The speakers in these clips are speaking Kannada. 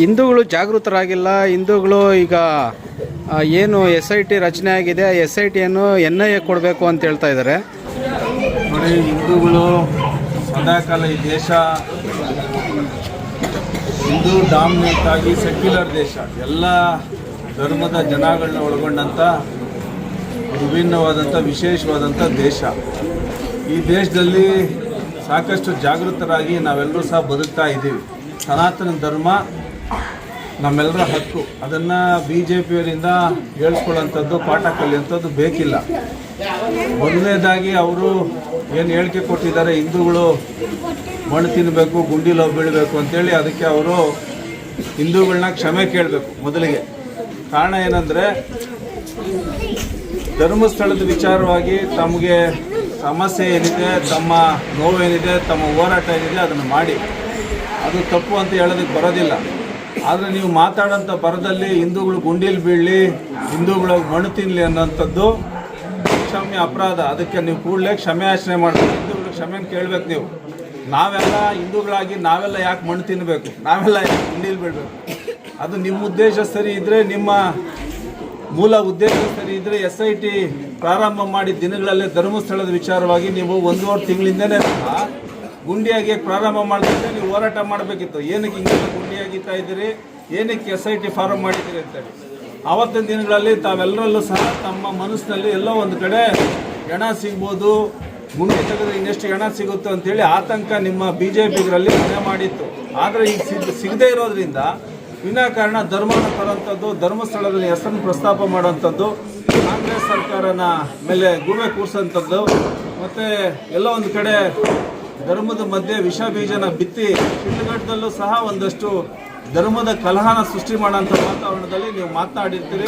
ಹಿಂದೂಗಳು ಜಾಗೃತರಾಗಿಲ್ಲ. ಹಿಂದೂಗಳು ಈಗ ಏನು ಎಸ್ ಐ ಟಿ ರಚನೆ ಆಗಿದೆ. ಎಸ್ ಐ ಟಿಯನ್ನು ಎನ್ ಐ ಎ ಕೊಡಬೇಕು ಅಂತ ಹೇಳ್ತಾ ಇದ್ದಾರೆ. ನೋಡಿ, ಹಿಂದೂಗಳು ಸದಾಕಾಲ ಈ ದೇಶ, ಹಿಂದೂ ಡಾಮಿನೇಟ್ ಆಗಿ ಸೆಕ್ಯುಲರ್ ದೇಶ. ಎಲ್ಲ ಧರ್ಮದ ಜನಗಳನ್ನ ಒಳಗೊಂಡಂಥ ವಿಭಿನ್ನವಾದಂಥ ವಿಶೇಷವಾದಂಥ ದೇಶ. ಈ ದೇಶದಲ್ಲಿ ಸಾಕಷ್ಟು ಜಾಗೃತರಾಗಿ ನಾವೆಲ್ಲರೂ ಸಹ ಬದುಕ್ತಾ ಇದ್ದೀವಿ. ಸನಾತನ ಧರ್ಮ ನಮ್ಮೆಲ್ಲರ ಹಕ್ಕು. ಅದನ್ನು ಬಿ ಜೆ ಪಿಯವರಿಂದ ಹೇಳ್ಕೊಳ್ಳೋಂಥದ್ದು ಪಾಠ ಕಲಿಯುವಂಥದ್ದು ಬೇಕಿಲ್ಲ. ಮೊದಲನೇದಾಗಿ ಅವರು ಏನು ಹೇಳಿಕೆ ಕೊಟ್ಟಿದ್ದಾರೆ, ಹಿಂದೂಗಳು ಮಣ್ಣು ತಿನ್ನಬೇಕು ಗುಂಡಿಲೋ ಬೀಳಬೇಕು ಅಂತೇಳಿ ಅದಕ್ಕೆ ಅವರು ಹಿಂದೂಗಳನ್ನ ಕ್ಷಮೆ ಕೇಳಬೇಕು ಮೊದಲಿಗೆ. ಕಾರಣ ಏನಂದರೆ, ಧರ್ಮಸ್ಥಳದ ವಿಚಾರವಾಗಿ ತಮಗೆ ಸಮಸ್ಯೆ ಏನಿದೆ, ತಮ್ಮ ನೋವೇನಿದೆ ತಮ್ಮ ಹೋರಾಟ ಏನಿದೆ ಅದನ್ನು ಮಾಡಿ. ಅದು ತಪ್ಪು ಅಂತ ಹೇಳೋದಕ್ಕೆ ಬರೋದಿಲ್ಲ. ಆದರೆ ನೀವು ಮಾತಾಡೋಂಥ ಪರದಲ್ಲಿ ಹಿಂದೂಗಳು ಗುಂಡೀಲಿ ಬೀಳಲಿ, ಹಿಂದೂಗಳು ಮಣ್ಣು ತಿನ್ನಲಿ ಅನ್ನೋಂಥದ್ದು ಕ್ಷಮ್ಯ ಅಪರಾಧ. ಅದಕ್ಕೆ ನೀವು ಕೂಡಲೇ ಕ್ಷಮೆ ಯಾಚನೆ ಮಾಡಬೇಕು. ಹಿಂದೂಗಳು ಕ್ಷಮೆಯನ್ನು ಕೇಳಬೇಕು ನೀವು. ನಾವೆಲ್ಲ ಹಿಂದೂಗಳಾಗಿ ನಾವೆಲ್ಲ ಯಾಕೆ ಮಣ್ಣು ತಿನ್ನಬೇಕು ನಾವೆಲ್ಲ ಗುಂಡೀಲಿ ಬೀಳಬೇಕು? ಅದು ನಿಮ್ಮ ಉದ್ದೇಶ ಸರಿ ಇದ್ದರೆ ನಿಮ್ಮ ಮೂಲ ಉದ್ದೇಶ ಸರಿ ಇದ್ದರೆ ಎಸ್ ಐ ಟಿ ಪ್ರಾರಂಭ ಮಾಡಿ ದಿನಗಳಲ್ಲೇ ಧರ್ಮಸ್ಥಳದ ವಿಚಾರವಾಗಿ ನೀವು ಒಂದೂವರೆ ತಿಂಗಳಿಂದನೇ ಗುಂಡಿಯಾಗಿ ಪ್ರಾರಂಭ ಮಾಡಿದ್ರೆ ನೀವು ಹೋರಾಟ ಮಾಡಬೇಕಿತ್ತು. ಏನಕ್ಕೆ ಹಿಂಗೆಲ್ಲ ಗುಂಡಿ ಆಗಿತ್ತಾ ಇದ್ದೀರಿ? ಏನಕ್ಕೆ ಎಸ್ ಐ ಟಿ ಫಾರಂ ಮಾಡಿದ್ದೀರಿ ಅಂತೇಳಿ. ಆವತ್ತಿನ ದಿನಗಳಲ್ಲಿ ತಾವೆಲ್ಲರಲ್ಲೂ ಸಹ ತಮ್ಮ ಮನಸ್ಸಿನಲ್ಲಿ ಎಲ್ಲೋ ಒಂದು ಕಡೆ ಹೆಣ ಸಿಗ್ಬೋದು. ಗುಂಡಿ ತೆಗೆದ್ರೆ ಇನ್ನೆಷ್ಟು ಹೆಣ ಸಿಗುತ್ತೆ ಅಂತೇಳಿ ಆತಂಕ ನಿಮ್ಮ ಬಿ ಜೆ ಪಿಗರಲ್ಲಿ ಮನೆ ಮಾಡಿತ್ತು. ಆದರೆ ಈಗ ಸಿಗ್, ಸಿಗದೇ ಇರೋದ್ರಿಂದ ವಿನಾಕಾರಣ ಧರ್ಮನ ತರೋಂಥದ್ದು ಧರ್ಮಸ್ಥಳದಲ್ಲಿ ಹೆಸರನ್ನು ಪ್ರಸ್ತಾಪ ಮಾಡೋಂಥದ್ದು ಕಾಂಗ್ರೆಸ್ ಸರ್ಕಾರನ ಮೇಲೆ ಗೂಬೆ ಕೂರಿಸೋಂಥದ್ದು, ಮತ್ತು ಎಲ್ಲ ಒಂದು ಕಡೆ ಧರ್ಮದ ಮಧ್ಯೆ ವಿಷ ಬೀಜನ ಬಿತ್ತಿ ಶಿಡ್ಲಘಟ್ಟದಲ್ಲೂ ಸಹ ಒಂದಷ್ಟು ಧರ್ಮದ ಕಲಹನ ಸೃಷ್ಟಿ ಮಾಡೋಂಥ ವಾತಾವರಣದಲ್ಲಿ ನೀವು ಮಾತನಾಡಿರ್ತೀರಿ.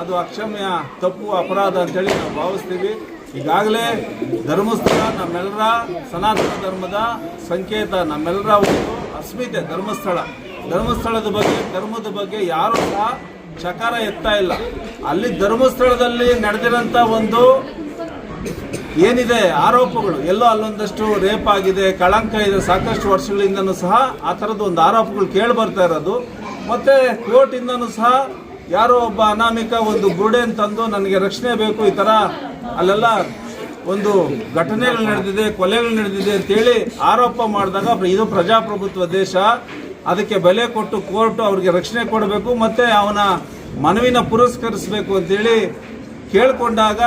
ಅದು ಅಕ್ಷಮ್ಯ ತಪ್ಪು ಅಪರಾಧ ಅಂತೇಳಿ ನಾವು ಭಾವಿಸ್ತೀವಿ. ಈಗಾಗಲೇ ಧರ್ಮಸ್ಥಳ ನಮ್ಮೆಲ್ಲರ ಸನಾತನ ಧರ್ಮದ ಸಂಕೇತ ನಮ್ಮೆಲ್ಲರ ಒಂದು ಅಸ್ಮಿತೆ ಧರ್ಮಸ್ಥಳ. ಧರ್ಮಸ್ಥಳದ ಬಗ್ಗೆ, ಧರ್ಮದ ಬಗ್ಗೆ ಯಾರೂ ಸಹ ಚಕಾರ ಎತ್ತಾ ಇಲ್ಲ. ಅಲ್ಲಿ ಧರ್ಮಸ್ಥಳದಲ್ಲಿ ನಡೆದಿರೋಂಥ ಒಂದು ಏನಿದೆ ಆರೋಪಗಳು? ಎಲ್ಲೋ ಅಲ್ಲೊಂದಷ್ಟು ರೇಪ್ ಆಗಿದೆ, ಕಳಂಕ ಇದೆ, ಸಾಕಷ್ಟು ವರ್ಷಗಳಿಂದನೂ ಸಹ ಆ ಥರದ್ದು ಒಂದು ಆರೋಪಗಳು ಕೇಳಿ ಬರ್ತಾ ಇರೋದು. ಮತ್ತು ಕೋರ್ಟಿಂದನೂ ಸಹ ಯಾರೋ ಒಬ್ಬ ಅನಾಮಿಕ ಒಂದು ಗುಡೇನ್ ತಂದು ನನಗೆ ರಕ್ಷಣೆ ಬೇಕು ಈ ಥರ ಅಲ್ಲೆಲ್ಲ ಒಂದು ಘಟನೆಗಳು ನಡೆದಿದೆ, ಕೊಲೆಗಳು ನಡೆದಿದೆ ಅಂತೇಳಿ ಆರೋಪ ಮಾಡಿದಾಗ ಇದು ಪ್ರಜಾಪ್ರಭುತ್ವ ದೇಶ. ಅದಕ್ಕೆ ಬೆಲೆ ಕೊಟ್ಟು ಕೋರ್ಟು ಅವ್ರಿಗೆ ರಕ್ಷಣೆ ಕೊಡಬೇಕು, ಮತ್ತು ಅವನ ಮನವಿನ ಪುರಸ್ಕರಿಸಬೇಕು ಅಂತೇಳಿ ಕೇಳಿಕೊಂಡಾಗ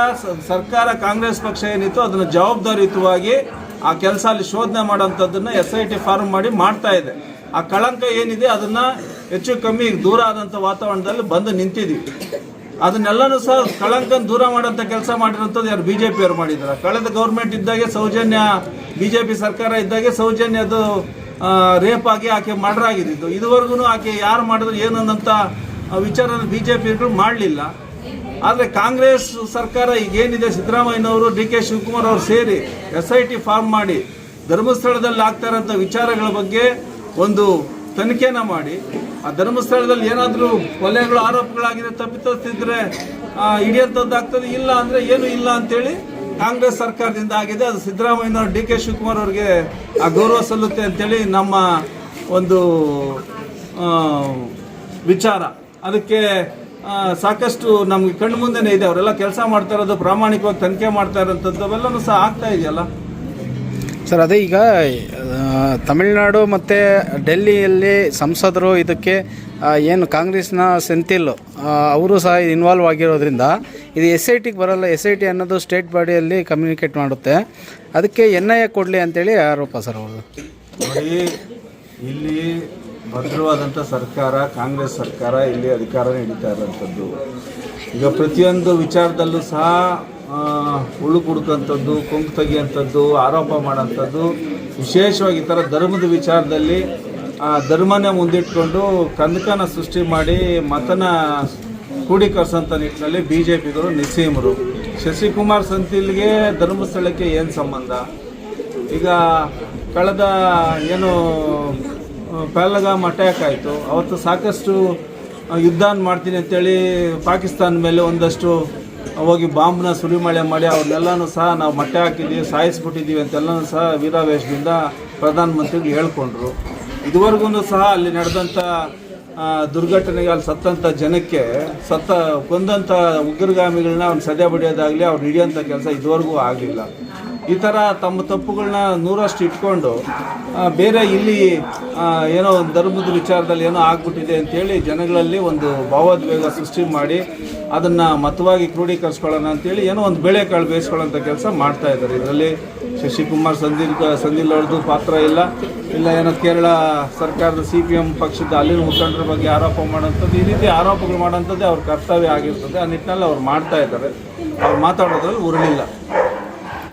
ಸರ್ಕಾರ ಕಾಂಗ್ರೆಸ್ ಪಕ್ಷ ಏನಿತ್ತು ಅದನ್ನು ಜವಾಬ್ದಾರಿಯುತವಾಗಿ ಆ ಕೆಲಸ ಅಲ್ಲಿ ಶೋಧನೆ ಮಾಡೋಂಥದ್ದನ್ನು ಎಸ್ ಐ ಟಿ ಫಾರ್ಮ್ ಮಾಡಿ ಮಾಡ್ತಾ ಇದೆ. ಆ ಕಳಂಕ ಏನಿದೆ ಅದನ್ನು ಹೆಚ್ಚು ಕಮ್ಮಿ ದೂರ ಆದಂಥ ವಾತಾವರಣದಲ್ಲಿ ಬಂದು ನಿಂತಿದ್ದೀವಿ ಅದನ್ನೆಲ್ಲನೂ ಸಹ ಕಳಂಕ ದೂರ ಮಾಡೋಂಥ ಕೆಲಸ ಮಾಡಿರೋಂಥದ್ದು ಯಾರು ಬಿ ಜೆ ಪಿಯವರು ಮಾಡಿದ್ದಾರೆ. ಕಳೆದ ಗೌರ್ಮೆಂಟ್ ಇದ್ದಾಗೆ ಸೌಜನ್ಯ ಬಿ ಜೆ ಪಿ ಸರ್ಕಾರ ಇದ್ದಾಗೆ ಸೌಜನ್ಯದು ರೇಪ್ ಆಗಿ ಆಕೆ ಮರ್ಡರ್ ಇದುವರೆಗೂ ಆಕೆ ಯಾರು ಮಾಡಿದ್ರು ಏನು ಅನ್ನೋಂಥ ವಿಚಾರನ ಬಿ ಜೆ ಪಿಗಳು ಮಾಡಲಿಲ್ಲ. ಆದರೆ ಕಾಂಗ್ರೆಸ್ ಸರ್ಕಾರ ಈಗೇನಿದೆ, ಸಿದ್ದರಾಮಯ್ಯನವರು, ಡಿ ಕೆ ಶಿವಕುಮಾರ್ ಅವರು ಸೇರಿ ಎಸ್ ಐ ಟಿ ಫಾರ್ಮ್ ಮಾಡಿ ಧರ್ಮಸ್ಥಳದಲ್ಲಿ ಆಗ್ತಾ ಇರೋಂಥ ವಿಚಾರಗಳ ಬಗ್ಗೆ ಒಂದು ತನಿಖೆನ ಮಾಡಿ. ಆ ಧರ್ಮಸ್ಥಳದಲ್ಲಿ ಏನಾದರೂ ಕೊಲೆಗಳು ಆರೋಪಗಳಾಗಿದೆ ತಪ್ಪಿತಸ್ತಿದ್ರೆ ಹಿಡಿಯಂಥದ್ದು ಆಗ್ತದೆ, ಇಲ್ಲ ಅಂದರೆ ಏನು ಇಲ್ಲ ಅಂತೇಳಿ ಕಾಂಗ್ರೆಸ್ ಸರ್ಕಾರದಿಂದ ಆಗಿದೆ. ಅದು ಸಿದ್ದರಾಮಯ್ಯನವರು, ಡಿ ಕೆ ಶಿವಕುಮಾರ್ ಅವರಿಗೆ ಆ ಗೌರವ ಸಲ್ಲುತ್ತೆ ಅಂತೇಳಿ ನಮ್ಮ ಒಂದು ವಿಚಾರ. ಅದಕ್ಕೆ ಸಾಕಷ್ಟು ನಮ್ಗೆ ಕಣ್ಣು ಮುಂದೆನೇ ಇದೆ. ಅವರೆಲ್ಲ ಕೆಲಸ ಮಾಡ್ತಾ ಇರೋದು ಪ್ರಾಮಾಣಿಕವಾಗಿ ತನಿಖೆ ಮಾಡ್ತಾ ಇರೋಂಥದ್ದು ಅವೆಲ್ಲನೂ ಸಹ ಆಗ್ತಾ ಇದೆಯಲ್ಲ? ಸರ್ ಅದೇ ಈಗ ತಮಿಳುನಾಡು ಮತ್ತು ಡೆಲ್ಲಿಯಲ್ಲಿ ಸಂಸದರು ಇದಕ್ಕೆ ಏನು ಕಾಂಗ್ರೆಸ್ನ ಸೆಂಥಿಲ್ ಅವರು ಸಹ ಇನ್ವಾಲ್ವ್ ಆಗಿರೋದ್ರಿಂದ ಇದು ಎಸ್ ಐ ಟಿಗೆ ಬರೋಲ್ಲ. ಎಸ್ ಐ ಟಿ ಅನ್ನೋದು ಸ್ಟೇಟ್ ಬಾಡಿಯಲ್ಲಿ ಕಮ್ಯುನಿಕೇಟ್ ಮಾಡುತ್ತೆ. ಅದಕ್ಕೆ ಎನ್ ಐ ಎ ಕೊಡಲಿ ಅಂತೇಳಿ ಆರೋಪ ಸರ್ ಅವರು ನೋಡಿ ಇಲ್ಲಿ ಭದ್ರವಾದಂಥ ಸರ್ಕಾರ, ಕಾಂಗ್ರೆಸ್ ಸರ್ಕಾರ ಇಲ್ಲಿ ಅಧಿಕಾರ ನೀಡುತ್ತಾ ಇರೋಂಥದ್ದು ಈಗ ಪ್ರತಿಯೊಂದು ವಿಚಾರದಲ್ಲೂ ಸಹ ಉಳು ಕುಡ್ಕೋಂಥದ್ದು ಕೊಂಕು ತೆಗಿಯೋಂಥದ್ದು ಆರೋಪ ಮಾಡೋಂಥದ್ದು ವಿಶೇಷವಾಗಿ ಈ ಥರ ಧರ್ಮದ ವಿಚಾರದಲ್ಲಿ ಧರ್ಮನೇ ಮುಂದಿಟ್ಕೊಂಡು ಕಂದಕನ ಸೃಷ್ಟಿ ಮಾಡಿ ಮತನ ಕ್ರೋಢೀಕರಿಸೋಂಥ ನಿಟ್ಟಿನಲ್ಲಿ ಬಿ ಜೆ ಪಿಗಳು ನಿಸೀಮರು ಶಶಿಕುಮಾರ್ ಸಂತಿಲ್ಗೆ ಧರ್ಮಸ್ಥಳಕ್ಕೆ ಏನು ಸಂಬಂಧ? ಈಗ ಕಳೆದ, ಏನು ಪಹಲ್ಗಾಮ್ ಅಟ್ಯಾಕ್ ಆಯಿತು ಅವತ್ತು ಸಾಕಷ್ಟು ಯುದ್ಧ ಮಾಡ್ತೀನಿ ಅಂತೇಳಿ ಪಾಕಿಸ್ತಾನ ಮೇಲೆ ಒಂದಷ್ಟು ಹೋಗಿ ಬಾಂಬ್ನ ಸುರಿಮಳೆ ಮಾಡಿ ಅವ್ರನ್ನೆಲ್ಲನೂ ಸಹ ನಾವು ಮಟ್ಟೆ ಹಾಕಿದ್ದೀವಿ, ಸಾಯಿಸ್ಬಿಟ್ಟಿದ್ದೀವಿ ಅಂತೆಲ್ಲನೂ ಸಹ ವೀರಾವೇಶದಿಂದ ಪ್ರಧಾನಮಂತ್ರಿಗೆ ಹೇಳ್ಕೊಂಡ್ರು. ಇದುವರೆಗೂ ಸಹ ಅಲ್ಲಿ ನಡೆದಂಥ ದುರ್ಘಟನೆಗೆ ಅಲ್ಲಿ ಸತ್ತಂಥ ಜನಕ್ಕೆ, ಸತ್ತ ಕೊಂದಂಥ ಉಗ್ರಗಾಮಿಗಳನ್ನ ಅವ್ನು ಸದೆ ಬಡಿಯೋದಾಗಲಿ ಅವ್ರು ಹಿಡಿಯೋಂಥ ಕೆಲಸ ಇದುವರೆಗೂ ಆಗಲಿಲ್ಲ. ಈ ಥರ ತಮ್ಮ ತಪ್ಪುಗಳನ್ನ ನೂರಷ್ಟು ಇಟ್ಕೊಂಡು ಬೇರೆ ಇಲ್ಲಿ ಏನೋ ಒಂದು ಧರ್ಮದ ವಿಚಾರದಲ್ಲಿ ಏನೋ ಆಗ್ಬಿಟ್ಟಿದೆ ಅಂತೇಳಿ ಜನಗಳಲ್ಲಿ ಒಂದು ಭಾವೋದ್ವೇಗ ಸೃಷ್ಟಿ ಮಾಡಿ ಅದನ್ನು ಮತವಾಗಿ ಕ್ರೋಢೀಕರಿಸ್ಕೊಳ್ಳೋಣ ಅಂತೇಳಿ ಏನೋ ಒಂದು ಬೆಳೆ ಕಾಳು ಬೇಯಿಸ್ಕೊಳ್ಳೋಂಥ ಕೆಲಸ ಮಾಡ್ತಾ ಇದ್ದಾರೆ. ಇದರಲ್ಲಿ ಶಶಿಕುಮಾರ್ ಸಂದಿಲ್ ಸಂದಿಲ್ ಅವ್ರದ್ದು ಪಾತ್ರ ಇಲ್ಲ. ಇಲ್ಲ ಏನೋ ಕೇರಳ ಸರ್ಕಾರದ ಸಿ ಪಿ ಎಂ ಪಕ್ಷದ ಅಲ್ಲಿನ ಮುಖಂಡರ ಬಗ್ಗೆ ಆರೋಪ ಮಾಡೋಂಥದ್ದು ಈ ರೀತಿ ಆರೋಪಗಳು ಮಾಡೋಂಥದ್ದೇ ಅವ್ರ ಕರ್ತವ್ಯ ಆಗಿರ್ತದೆ. ಆ ನಿಟ್ಟಿನಲ್ಲಿ ಅವ್ರು ಮಾಡ್ತಾ ಇದ್ದಾರೆ. ಅವ್ರು ಮಾತಾಡೋದ್ರಲ್ಲಿ ಉರುಳಿಲ್ಲ.